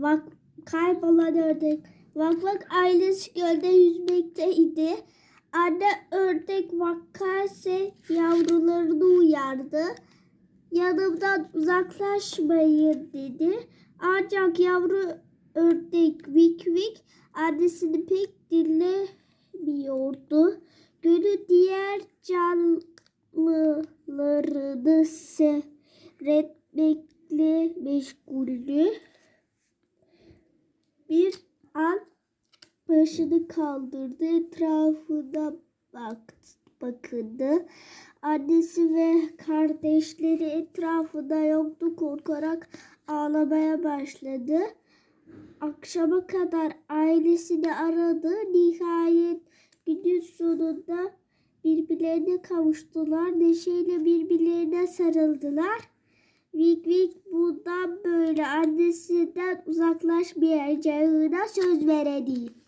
Vak kaybolan ördek. Vak vak ailesi gölde yüzmekteydi. Anne ördek vakka ise yavrularını uyardı. Yanımdan uzaklaşmayın dedi. Ancak yavru ördek Vik Vik annesini pek dinlemiyordu. Gölü diğer canlılarını seyretmekle meşguldü. Bir an başını kaldırdı, etrafına baktı, bakındı. Annesi ve kardeşleri etrafında yoktu, korkarak ağlamaya başladı. Akşama kadar ailesini aradı. Nihayet günün sonunda birbirlerine kavuştular. Neşeyle birbirlerine sarıldılar. Vik Vik bundan böyle annesinden uzaklaşmayacağına söz veredi.